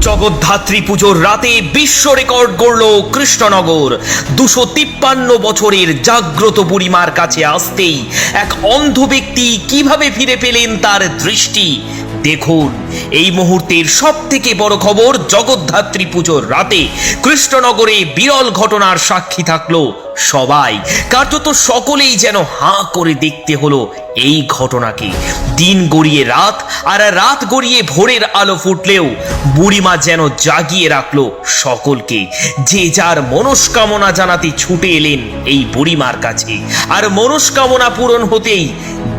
জগদ্ধাত্রী পুজোর রাতে বিশ্ব রেকর্ড গড়ল কৃষ্ণনগর। দুশো তিপ্পান্ন বছরের জাগ্রত বুড়িমার কাছে আসতেই এক অন্ধ ব্যক্তি কীভাবে ফিরে পেলেন তার দৃষ্টি? দেখুন, এই মুহূর্তের সব থেকে বড় খবর জগদ্ধাত্রী পুজোর রাতে কৃষ্ণনগরে বিরল ঘটনার সাক্ষী থাকল সবাই। কার্যত সকলেই যেন হাঁ করে দেখতে হলো এই ঘটনাকে। দিন গড়িয়ে রাত আর রাত গড়িয়ে ভোরের আলো ফুটলেও বুড়িমা যেন জাগিয়ে রাখল সকলকে। যে যার মনস্কামনা জানাতে ছুটে এলেন এই বুড়িমার কাছে। আর মনস্কামনা পূরণ হতেই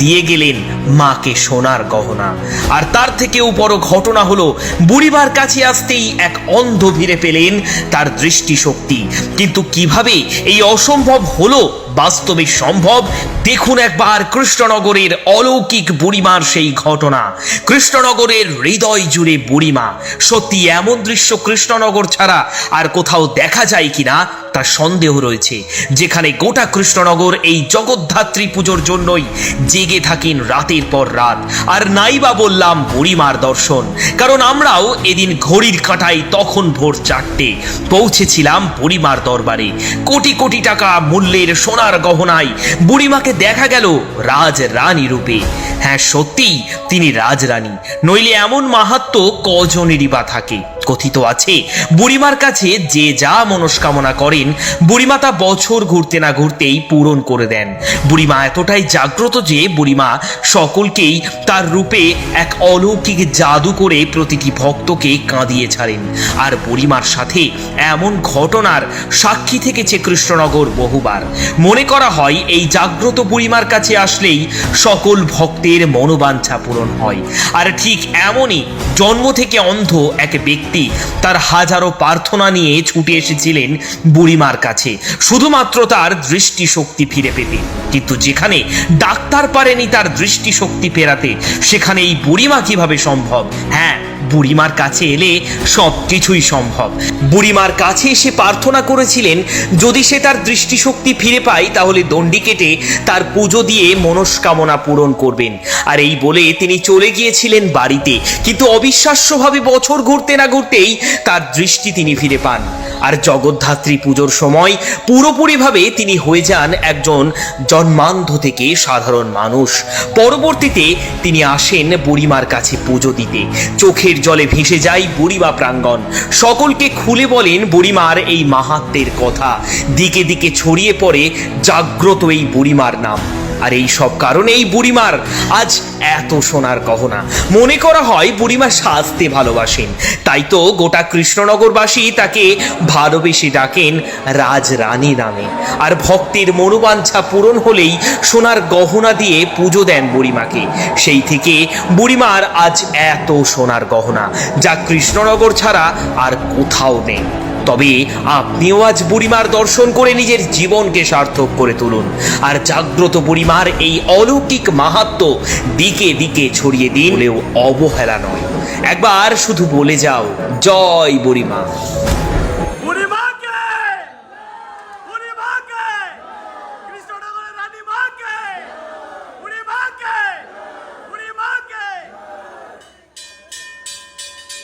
দিয়ে গেলেন মাকে সোনার গহনা। আর তার থেকেও বড় ঘটনা হলো, বুড়িমার কাছে আসতেই এক অন্ধ ভিড়ে পেলেন তার দৃষ্টিশক্তি। কিন্তু কীভাবে এই অসম্ভব হলো, বাস্তবে সম্ভব? দেখুন একবার কৃষ্ণনগরের অলৌকিক বুড়িমার সেই ঘটনা। কৃষ্ণনগরের হৃদয় জুড়ে বুড়িমা। সত্যি এমন দৃশ্য কৃষ্ণনগর ছাড়া আর কোথাও দেখা যায় কিনা? তার সন্দেহ রয়েছে। যেখানে গোটা কৃষ্ণনগর এই জগদ্ধাত্রী পুজোর জন্যই জেগে থাকেন রাতের পর রাত। আর নাইবা বললাম বুড়িমার দর্শন। কারণ আমরাও এদিন ঘড়ির কাঁটায় তখন ভোর চারটে পৌঁছেছিলাম বুড়িমার দরবারে। কোটি কোটি টাকা মূল্যের সোনার গহনায় বুড়িমাকে দেখা গেল রাজ রানী রূপে। হ্যাঁ সত্যিই তিনি রাজরানী। নইলে এমন মাহাত্ম কজনেরই বা থাকে? কথিত আছে, বুড়িমার কাছে যে যা মনস্কামনা করেন, বুড়িমা তা বছর ঘুরতে না ঘুরতেই পূরণ করে দেন। বুড়িমা এতটাই জাগ্রত যে বুড়িমা সকলকেই তার রূপে এক অলৌকিক জাদু করে প্রতিটি ভক্তকে কাঁদিয়ে ছাড়েন। আর বুড়িমার সাথে এমন ঘটনার সাক্ষী থেকেছে কৃষ্ণনগর বহুবার। মনে করা হয়, এই জাগ্রত বুড়িমার কাছে আসলেই সকল ভক্তের মনোবাঞ্ছা পূরণ হয়। আর ঠিক এমনই জন্ম থেকে অন্ধ এক ব্যক্তি তার হাজারো প্রার্থনা নিয়ে ছুটে এসেছিলেন বুড়িমার কাছে। শুধুমাত্র তার দৃষ্টিশক্তি ফিরে পেতে। কিন্তু যেখানে ডাক্তার পারেনি তার দৃষ্টিশক্তি ফেরাতে সেখানে এই বুড়িমা কীভাবে সম্ভব? হ্যাঁ বুড়িমার কাছে এলে সব কিছুই সম্ভব। বুড়িমার কাছে এসে প্রার্থনা করেছিলেন, যদি সে তার দৃষ্টিশক্তি ফিরে পায়, তাহলে দণ্ডি কেটে তার পুজো দিয়ে মনস্কামনা পূরণ করবেন। আর এই বলে তিনি চলে গিয়েছিলেন বাড়িতে। কিন্তু অবিশ্বাস্যভাবে বছর ঘুরতে না ঘুরতেই তার দৃষ্টি তিনি ফিরে পান। আর জগদ্ধাত্রী পুজোর সময় পুরোপুরিভাবে তিনি হয়ে যান একজন জন্মান্ধ থেকে সাধারণ মানুষ। পরবর্তীতে তিনি আসেন বুড়িমার কাছে পুজো দিতে। চোখের জলে ভেসে যায় বুড়িমা প্রাঙ্গণ। সকলকে খুলে বলেন বুড়িমার এই মাহাত্মের কথা। দিকে দিকে ছড়িয়ে পড়ে জাগ্রত এই বুড়িমার নাম। আর এই সব কারণেই বুড়িমার আজ এত সোনার গহনা। মনে করা হয় বুড়িমা সাজতে ভালোবাসেন। তাই তো গোটা কৃষ্ণনগরবাসী তাকে ভালোবেসে ডাকেন রাজরানী নামে। আর ভক্তের মনোবাঞ্ছা পূরণ হলেই সোনার গহনা দিয়ে পুজো দেন বুড়িমাকে। সেই থেকে বুড়িমার আজ এত সোনার গহনা, যা কৃষ্ণনগর ছাড়া আর কোথাও নেই। তবে আপনিও আজ বুড়িমার দর্শন করে নিজের জীবনকে সার্থক করে তুলুন। আর জাগ্রত বুড়িমার এই অলৌকিক মাহাত্ম দিকে দিকে ছড়িয়ে দিন অবহেলা নয়। একবার শুধু বলে যাও, জয় বুড়িমা।